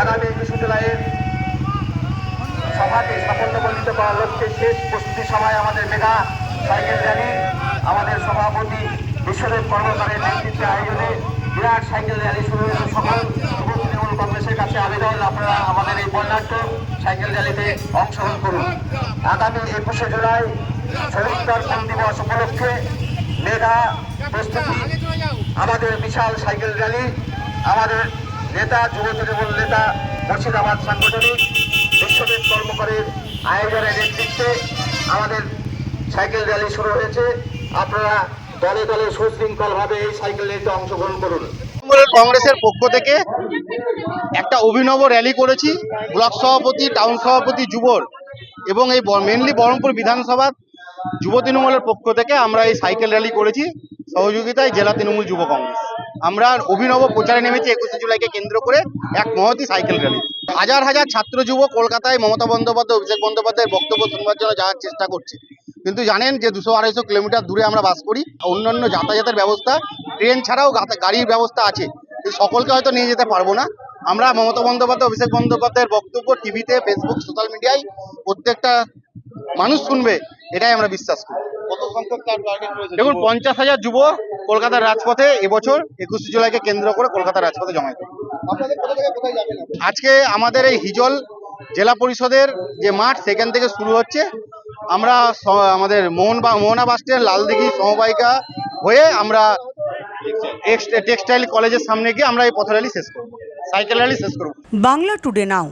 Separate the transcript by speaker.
Speaker 1: আগামী জুলাইয়ের সভাকে সাফল্যমণ্ডিত করার লক্ষ্যে শেষ প্রস্তুতি সভায় আমাদের মেগা সাইকেল র্যালি, আমাদের সভাপতি বিশ্বদেব কর্মকারের নেতৃত্বে আয়োজনে বিরাট সাইকেল র্যালি শুরু হয়েছে। সকল তৃণমূল কংগ্রেসের কাছে আবেদন, আপনারা আমাদের এই বর্ণাঢ্য সাইকেল র্যালিতে অংশগ্রহণ করুন। আগামী একুশে জুলাই কোন দিবস উপলক্ষে মেগা প্রস্তুতি? আমাদের বিশাল সাইকেল র্যালি, আমাদের নেতা, যুব তৃণমূল নেতা, মুর্শিদাবাদ সাংগঠনিক বিশ্বদেব কর্মকারের আয়োজনের নেতৃত্বে আমাদের সাইকেল র্যালি শুরু হয়েছে। আপনারা দলে দলে সুশৃঙ্খলভাবে এই সাইকেল র্যালিতে অংশগ্রহণ করুন।
Speaker 2: কংগ্রেসের পক্ষ থেকে একটা অভিনব র্যালি করেছি, ব্লক সভাপতি, টাউন সভাপতি, যুবর এবং এই মেনলি বহরমপুর বিধানসভা যুব তৃণমূলের পক্ষ থেকে আমরা এই সাইকেল র্যালি করেছি। সহযোগিতায় জেলা তৃণমূল যুব কংগ্রেস। আমরা অভিনব প্রচারে নেমেছি একুশে জুলাইকে কেন্দ্র করে এক মহতি সাইকেল র্যালি। হাজার হাজার ছাত্র যুব কলকাতায় মমতা বন্দ্যোপাধ্যায় অভিষেক বন্দ্যোপাধ্যায়ের বক্তব্য শুনবার জন্য যাওয়ার চেষ্টা করছে। কিন্তু জানেন যে দুশো আড়াইশো কিলোমিটার দূরে আমরা বাস করি অন্যান্য যাতায়াতের ব্যবস্থা ট্রেন ছাড়াও গাড়ির ব্যবস্থা আছে। সকলকে হয়তো নিয়ে যেতে পারব না। আমরা মমতা বন্দ্যোপাধ্যায় অভিষেক বন্দ্যোপাধ্যায়ের বক্তব্য টিভিতে ফেসবুক সোশ্যাল মিডিয়ায় প্রত্যেকটা মানুষ শুনবে এটাই আমরা বিশ্বাস করি। কত সংখ্যক দেখুন পঞ্চাশ হাজার যুব কলকাতার রাজপথে এবছর একুশে জুলাইকে কেন্দ্র করে কলকাতার রাজপথে জমায়েত। আজকে আমাদের এই হিজল জেলা পরিষদের যে মাঠ সেখান থেকে শুরু হচ্ছে। আমরা আমাদের মোহন মোহনা বাস স্ট্যান্ড লালদিঘি সমবায়িকা হয়ে আমরা টেক্সটাইল কলেজের সামনে গিয়ে আমরা এই পথ র্যালি শেষ করব। সাইকেল র্যালি শেষ করব।
Speaker 3: Bangla today now.